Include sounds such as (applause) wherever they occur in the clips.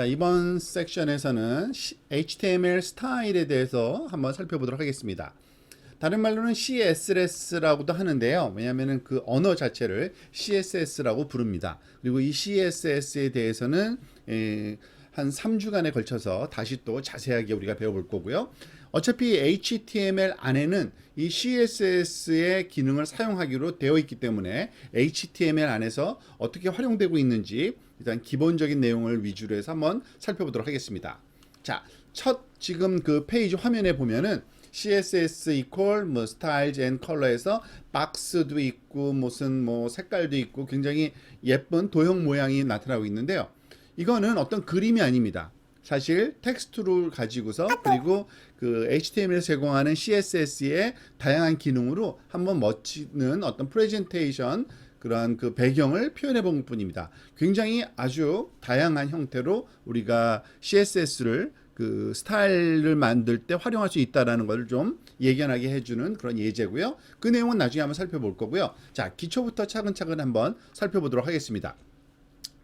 자, 이번 섹션에서는 시- HTML 스타일에 대해서 한번 살펴보도록 하겠습니다. 다른 말로는 CSS라고도 하는데요. 왜냐하면 그 언어 자체를 CSS라고 부릅니다. 그리고 이 CSS에 대해서는 에, 한 3주간에 걸쳐서 다시 또 자세하게 우리가 배워볼 거고요. 어차피 HTML 안에는 이 CSS의 기능을 사용하기로 되어 있기 때문에 HTML 안에서 어떻게 활용되고 있는지 일단 기본적인 내용을 위주로 해서 한번 살펴보도록 하겠습니다. 자, 첫 지금 그 페이지 화면에 보면은 CSS 이퀄 뭐 스타일즈 앤 컬러에서 박스도 있고 무슨 뭐 색깔도 있고 굉장히 예쁜 도형 모양이 나타나고 있는데요. 이거는 어떤 그림이 아닙니다. 사실 텍스트를 가지고서 그리고 그 HTML에서 제공하는 CSS의 다양한 기능으로 한번 멋지는 어떤 프레젠테이션 그러한 그 배경을 표현해 본 것뿐입니다. 굉장히 아주 다양한 형태로 우리가 CSS를 그 스타일을 만들 때 활용할 수 있다라는 걸좀 예견하게 해주는 그런 예제고요. 그 내용은 나중에 한번 살펴볼 거고요. 자, 기초부터 차근차근 한번 살펴보도록 하겠습니다.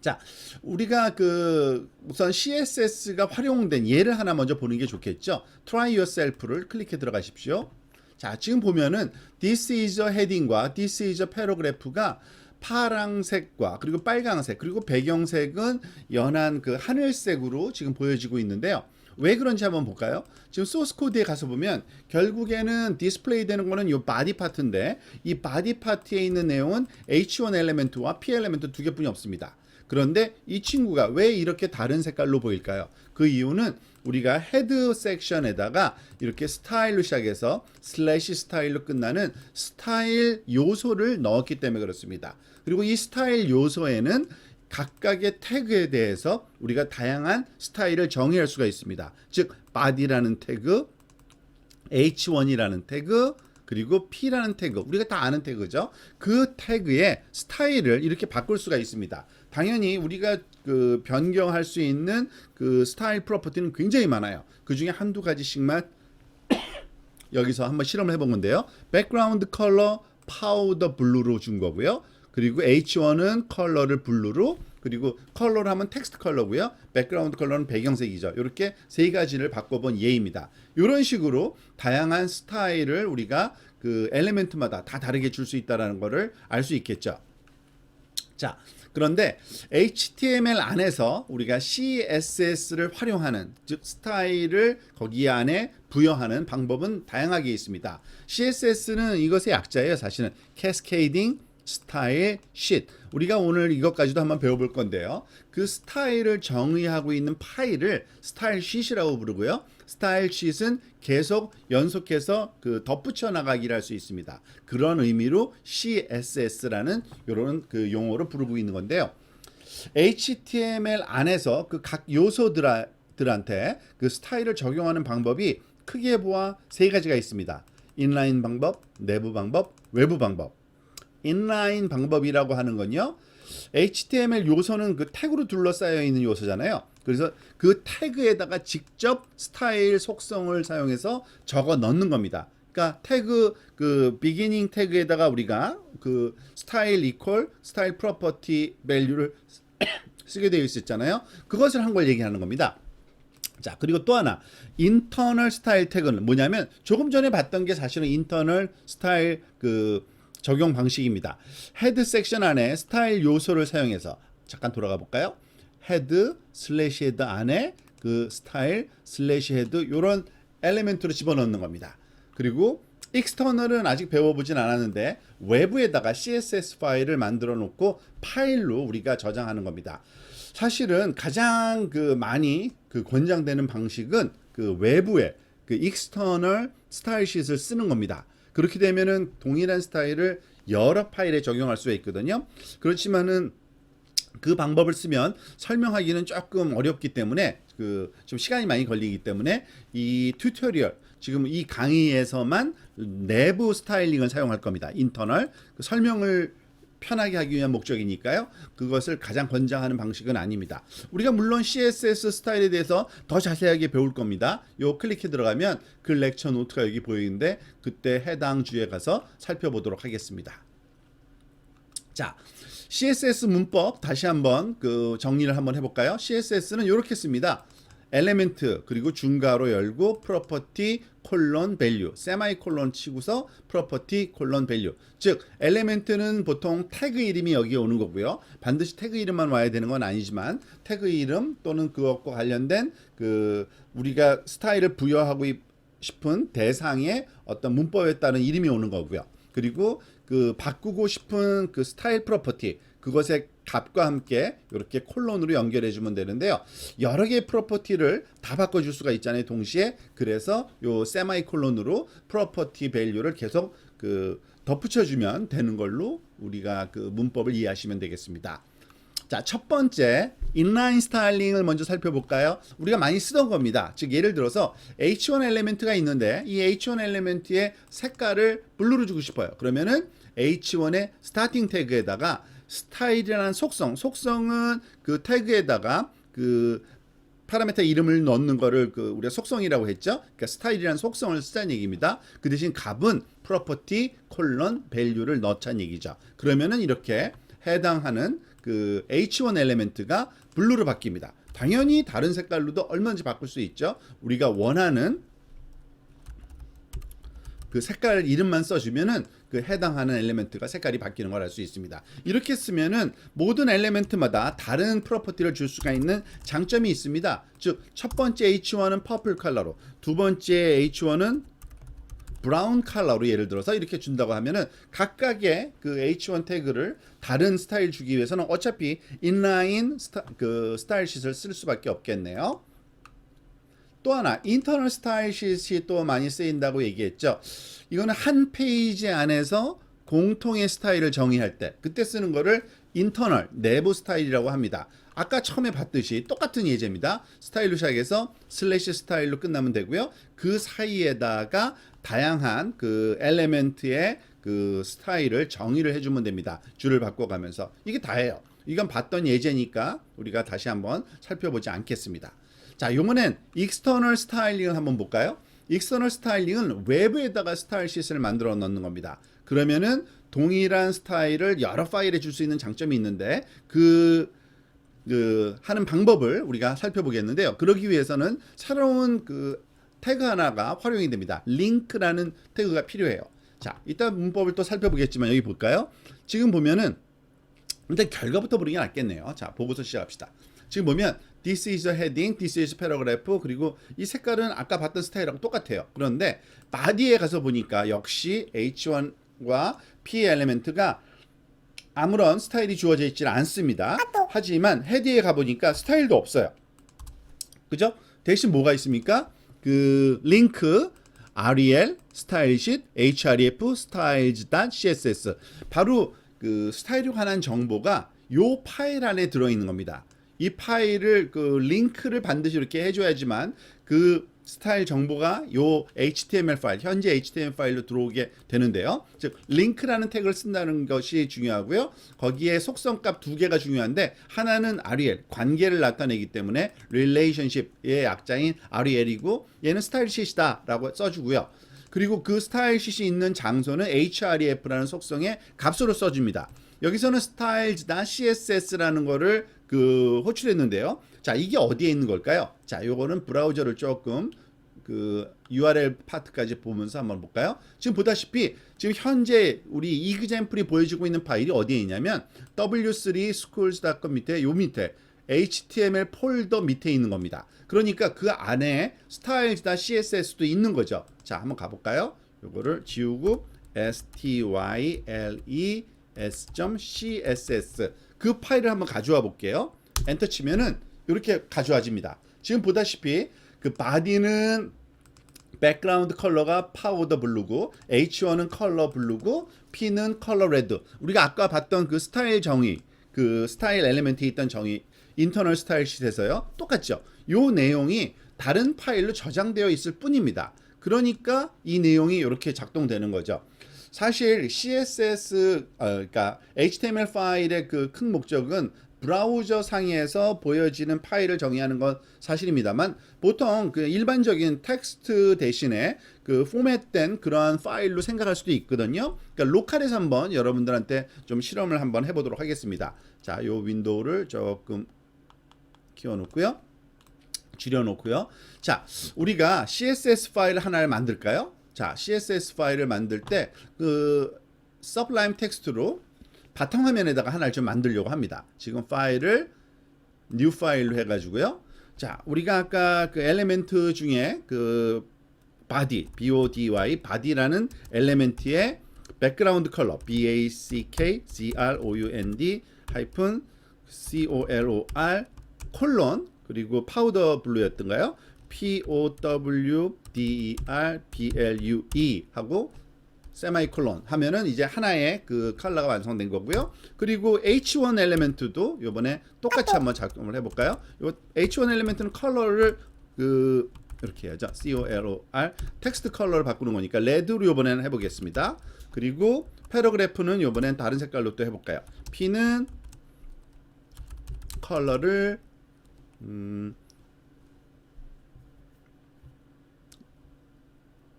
자, 우리가 그 우선 CSS가 활용된 예를 하나 먼저 보는 게 좋겠죠. Try yourself를 클릭해 들어가십시오. 자, 지금 보면은 this is a heading과 this is a paragraph가 파랑색과 그리고 빨강색 그리고 배경색은 연한 그 하늘색으로 지금 보여지고 있는데요. 왜 그런지 한번 볼까요? 지금 소스 코드에 가서 보면 결국에는 디스플레이 되는 거는 이 바디 파트인데 이 바디 파트에 있는 내용은 H1 엘리멘트와 P 엘리멘트 두 개뿐이 없습니다. 그런데 이 친구가 왜 이렇게 다른 색깔로 보일까요? 그 이유는 우리가 헤드 섹션에다가 이렇게 스타일로 시작해서 슬래시 스타일로 끝나는 스타일 요소를 넣었기 때문에 그렇습니다. 그리고 이 스타일 요소에는 각각의 태그에 대해서 우리가 다양한 스타일을 정의할 수가 있습니다. 즉 body라는 태그, H1이라는 태그, 그리고 P라는 태그, 우리가 다 아는 태그죠. 그 태그의 스타일을 이렇게 바꿀 수가 있습니다. 당연히 우리가 그 변경할 수 있는 그 스타일 프로퍼티는 굉장히 많아요. 그 중에 한두 가지씩만 (coughs) 여기서 한번 실험을 해본 건데요. 백그라운드 컬러 파우더 블루로 준 거고요. 그리고 H1은 컬러를 블루로 그리고 컬러를 하면 텍스트 컬러고요. 백그라운드 컬러는 배경색이죠. 이렇게 세 가지를 바꿔본 예입니다. 이런 식으로 다양한 스타일을 우리가 그 엘리멘트마다 다 다르게 줄 수 있다라는 거를 알수 있겠죠. 자, 그런데 HTML 안에서 우리가 CSS를 활용하는 즉 스타일을 거기 안에 부여하는 방법은 다양하게 있습니다. CSS는 이것의 약자예요. 사실은 스 타일 쉿. 우리가 오늘 이것까지도 한번 배워볼 건데요. 그 스타일을 정의하고 있는 파일을 스타일 쉿이라고 부르고요. 스타일 쉿은 계속 연속해서 그 덧붙여 나가기를 할 수 있습니다. 그런 의미로 CSS라는 이런 그 용어를 부르고 있는 건데요. HTML 안에서 그 각 요소들한테 그 스타일을 적용하는 방법이 크게 보아 세 가지가 있습니다. 인라인 방법, 내부 방법, 외부 방법. 인라인 방법이라고 하는 건요. HTML 요소는 그 태그로 둘러싸여 있는 요소잖아요. 그래서 그 태그에다가 직접 스타일 속성을 사용해서 적어 넣는 겁니다. 그러니까 태그 그 비기닝 태그에다가 우리가 그 스타일 이퀄 스타일 프로퍼티 밸류를 쓰게 되어 있었잖아요. 그것을 한 걸 얘기하는 겁니다. 자, 그리고 또 하나. 인터널 스타일 태그는 뭐냐면 조금 전에 봤던 게 사실은 인터널 스타일 그 적용 방식입니다. 헤드 섹션 안에 스타일 요소를 사용해서 잠깐 돌아가 볼까요? 헤드 슬래시 헤드 안에 그 스타일 슬래시 헤드 요런 엘리멘트로 집어넣는 겁니다. 그리고 익스터널은 아직 배워보진 않았는데 외부에다가 CSS 파일을 만들어 놓고 파일로 우리가 저장하는 겁니다. 사실은 가장 그 많이 그 권장되는 방식은 그 외부에 그 익스터널 스타일 쉿을 쓰는 겁니다. 그렇게 되면은 동일한 스타일을 여러 파일에 적용할 수가 있거든요. 그렇지만은 그 방법을 쓰면 설명하기는 조금 어렵기 때문에 그 좀 시간이 많이 걸리기 때문에 이 튜토리얼 지금 이 강의에서만 내부 스타일링을 사용할 겁니다. 인터널 그 설명을 편하게 하기 위한 목적이니까요. 그것을 가장 권장하는 방식은 아닙니다. 우리가 물론 CSS 스타일에 대해서 더 자세하게 배울 겁니다. 요 클릭해 들어가면 그 렉처 노트가 여기 보이는데 그때 해당 주에 가서 살펴보도록 하겠습니다. 자, CSS 문법 다시 한번 그 정리를 한번 해볼까요? CSS는 이렇게 씁니다. 엘레멘트 그리고 중괄호 열고 프로퍼티 콜론 밸류 세마이 콜론 치고서 프로퍼티 콜론 밸류. 즉 엘레멘트는 보통 태그 이름이 여기에 오는 거고요. 반드시 태그 이름만 와야 되는 건 아니지만 태그 이름 또는 그것과 관련된 그 우리가 스타일을 부여하고 싶은 대상의 어떤 문법에 따른 이름이 오는 거고요. 그리고 그 바꾸고 싶은 그 스타일 프로퍼티 그것의 값과 함께 이렇게 콜론으로 연결해 주면 되는데요. 여러 개의 프로퍼티를 다 바꿔 줄 수가 있잖아요. 동시에 그래서 요 세마이 콜론으로 프로퍼티 밸류를 계속 그 덧붙여 주면 되는 걸로 우리가 그 문법을 이해하시면 되겠습니다. 자, 첫 번째 인라인 스타일링을 먼저 살펴볼까요? 우리가 많이 쓰던 겁니다. 즉 예를 들어서 H1 엘리멘트가 있는데 이 H1 엘리멘트의 색깔을 블루로 주고 싶어요. 그러면은 H1의 스타팅 태그에다가 스타일이라는 속성, 속성은 그 태그에다가 그 파라메터 이름을 넣는 거를 그 우리가 속성이라고 했죠. 그러니까 스타일이라는 속성을 쓰자는 얘기입니다. 그 대신 값은 프로퍼티 콜론 밸류를 넣자는 얘기죠. 그러면은 이렇게 해당하는 그 H1 엘리멘트가 블루로 바뀝니다. 당연히 다른 색깔로도 얼마든지 바꿀 수 있죠. 우리가 원하는 그 색깔 이름만 써주면은 그 해당하는 엘리멘트가 색깔이 바뀌는 걸 알 수 있습니다. 이렇게 쓰면은 모든 엘리멘트마다 다른 프로퍼티를 줄 수가 있는 장점이 있습니다. 즉 첫 번째 H1은 퍼플 컬러로, 두 번째 H1은 브라운 컬러로 예를 들어서 이렇게 준다고 하면은 각각의 그 H1 태그를 다른 스타일 주기 위해서는 어차피 인라인 스타, 그 스타일 킷을 쓸 수밖에 없겠네요. 또 하나 인터널 스타일 킷이 또 많이 쓰인다고 얘기했죠. 이거는 한 페이지 안에서 공통의 스타일을 정의할 때 그때 쓰는 거를 인터널 내부 스타일이라고 합니다. 아까 처음에 봤듯이 똑같은 예제입니다. 스타일로 시작해서 슬래시 스타일로 끝나면 되고요. 그 사이에다가 다양한 그 엘레멘트의 그 스타일을 정의를 해주면 됩니다. 줄을 바꿔가면서 이게 다예요. 이건 봤던 예제니까 우리가 다시 한번 살펴보지 않겠습니다. 자, 이번엔 익스터널 스타일링을 한번 볼까요? 익스터널 스타일링은 외부에다가 스타일 킷을 만들어 넣는 겁니다. 그러면은 동일한 스타일을 여러 파일에 줄 수 있는 장점이 있는데 그, 그 하는 방법을 우리가 살펴보겠는데요. 그러기 위해서는 새로운 그 태그 하나가 활용이 됩니다. 링크라는 태그가 필요해요. 자, 이따 문법을 또 살펴보겠지만 여기 볼까요? 지금 보면은 일단 결과부터 보는 게 낫겠네요. 자, 보고서 시작합시다. 지금 보면 this is a heading, this is paragraph 그리고 이 색깔은 아까 봤던 스타일하고 똑같아요. 그런데 바디에 가서 보니까 역시 H1과 P 엘리멘트가 아무런 스타일이 주어져 있지 않습니다. 하지만 헤드에 가 보니까 스타일도 없어요. 그죠? 대신 뭐가 있습니까? 그 링크 rel 스타일sheet href styles.css 바로 그 스타일에 관한 정보가 요 파일 안에 들어 있는 겁니다. 이 파일을 그 링크를 반드시 이렇게 해줘야지만 그 스타일 정보가 요 HTML 파일 현재 HTML 파일로 들어오게 되는데요. 즉 링크라는 태그를 쓴다는 것이 중요하고요. 거기에 속성 값 두 개가 중요한데 하나는 rel 관계를 나타내기 때문에 relationship의 약자인 rel이고 얘는 스타일 킷이다라고 써주고요. 그리고 그 스타일 킷이 있는 장소는 href라는 속성의 값으로 써줍니다. 여기서는 styles.css라는 거를 그 호출했는데요. 자, 이게 어디에 있는 걸까요? 자, 요거는 브라우저를 조금 그 URL 파트까지 보면서 한번 볼까요? 지금 보다시피 지금 현재 우리 이그젠플이 보여주고 있는 파일이 어디에 있냐면 w3 schools.com 밑에 요 밑에 HTML 폴더 밑에 있는 겁니다. 그러니까 그 안에 styles.css도 있는 거죠. 자, 한번 가볼까요? 요거를 지우고 styles s.css 그 파일을 한번 가져와 볼게요. 엔터 치면은 이렇게 가져와집니다. 지금 보다시피 그 바디는 백그라운드 컬러가 파우더 블루고 H1은 컬러 블루고 P는 컬러 레드. 우리가 아까 봤던 그 스타일 정의, 그 스타일 엘리멘트에 있던 정의 인터널 스타일 킷에서요. 똑같죠. 요 내용이 다른 파일로 저장되어 있을 뿐입니다. 그러니까 이 내용이 이렇게 작동되는 거죠. 사실 CSS 어, 그러니까 HTML 파일의 그 큰 목적은 브라우저 상에서 보여지는 파일을 정의하는 건 사실입니다만 보통 그 일반적인 텍스트 대신에 그 포맷된 그러한 파일로 생각할 수도 있거든요. 그러니까 로컬에서 한번 여러분들한테 좀 실험을 한번 해보도록 하겠습니다. 자, 요 윈도우를 조금 키워놓고요. 줄여놓고요. 자, 우리가 CSS 파일 하나를 만들까요? 자, CSS 파일을 만들 때 그 서블라임 텍스트로 바탕화면에다가 하나를 좀 만들려고 합니다. 지금 파일을 뉴 파일로 해가지고요. 자, 우리가 아까 그 엘리멘트 중에 그 body, b-o-d-y, body라는 엘리멘트의 백그라운드 컬러 b a c k c r o u n d 하이픈 c o l o r 콜론 그리고 파우더 블루였던가요? P o w d e 하고 세마이콜론 하면은 이제 하나의 그 컬러가 완성된 거고요. 그리고 H1 엘리멘트도 요번에 똑같이 한번 작동을 해볼까요? 요 H1 엘리멘트는 컬러를 그 이렇게 해야죠. C O L O R 텍스트 컬러를 바꾸는 거니까 레드로 요번에는 해보겠습니다. 그리고 패러그래프는 요번엔 다른 색깔로 또 해볼까요? P는 컬러를 음,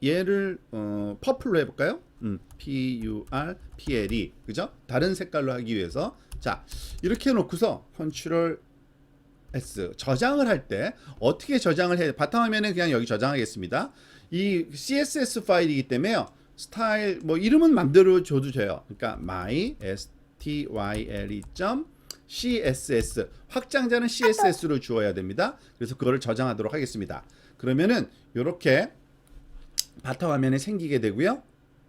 얘를 어, 퍼플로 해볼까요? 음, P U R P L E 그죠? 다른 색깔로 하기 위해서 자 이렇게 해놓고서 컨트롤 S 저장을 할 때 어떻게 저장을 해? 바탕화면에 그냥 여기 저장하겠습니다. 이 CSS 파일이기 때문에요. 스타일 뭐 이름은 맘대로 줘도 돼요. 그러니까 my s t y l e css 확장자는 css로 주어야 됩니다. 그래서 그거를 저장하도록 하겠습니다. 그러면은 이렇게 바탕화면에 생기게 되고요.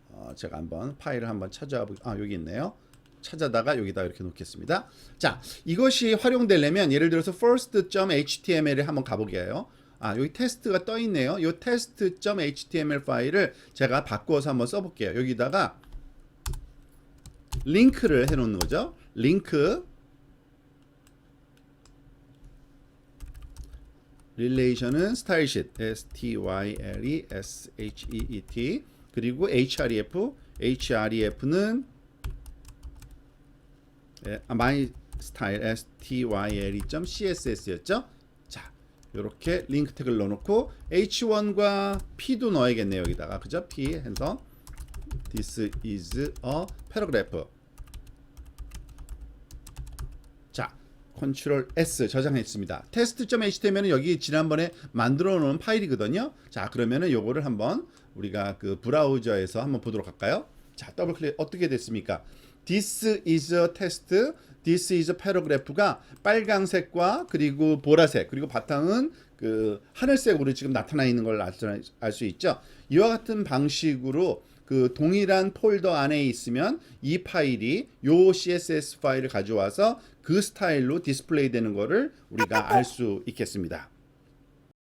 어, 제가 한번 파일을 한번 찾아보 아 여기 있네요. 찾아다가 여기다 이렇게 놓겠습니다. 자, 이것이 활용되려면 예를 들어서 first.html에 한번 가보게 해요. 아, 여기 테스트가 떠 있네요. 이 test.html 파일을 제가 바꾸어서 한번 써볼게요. 여기다가 링크를 해놓는 거죠. 링크 릴레이션은 스타일sheet S T Y L E S H E E T 그리고 href href는 예, 아, my style s t y l e css였죠. 자, 이렇게 링크 태그를 넣어놓고 h1과 p도 넣어야겠네요 여기다가 그죠? p 해서 this is a paragraph. 자, 컨트롤 S 저장했습니다. test.html은 여기 지난번에 만들어 놓은 파일이거든요. 자, 그러면은 요거를 한번 우리가 그 브라우저에서 한번 보도록 할까요? 자, 더블 클릭 어떻게 됐습니까? This is a test. This is a paragraph가 빨강색과 그리고 보라색 그리고 바탕은 그 하늘색으로 지금 나타나 있는 걸 알 수 있죠. 이와 같은 방식으로 그 동일한 폴더 안에 있으면 이 파일이 요 CSS 파일을 가져와서 그 스타일로 디스플레이 되는 거를 우리가 알 수 있겠습니다.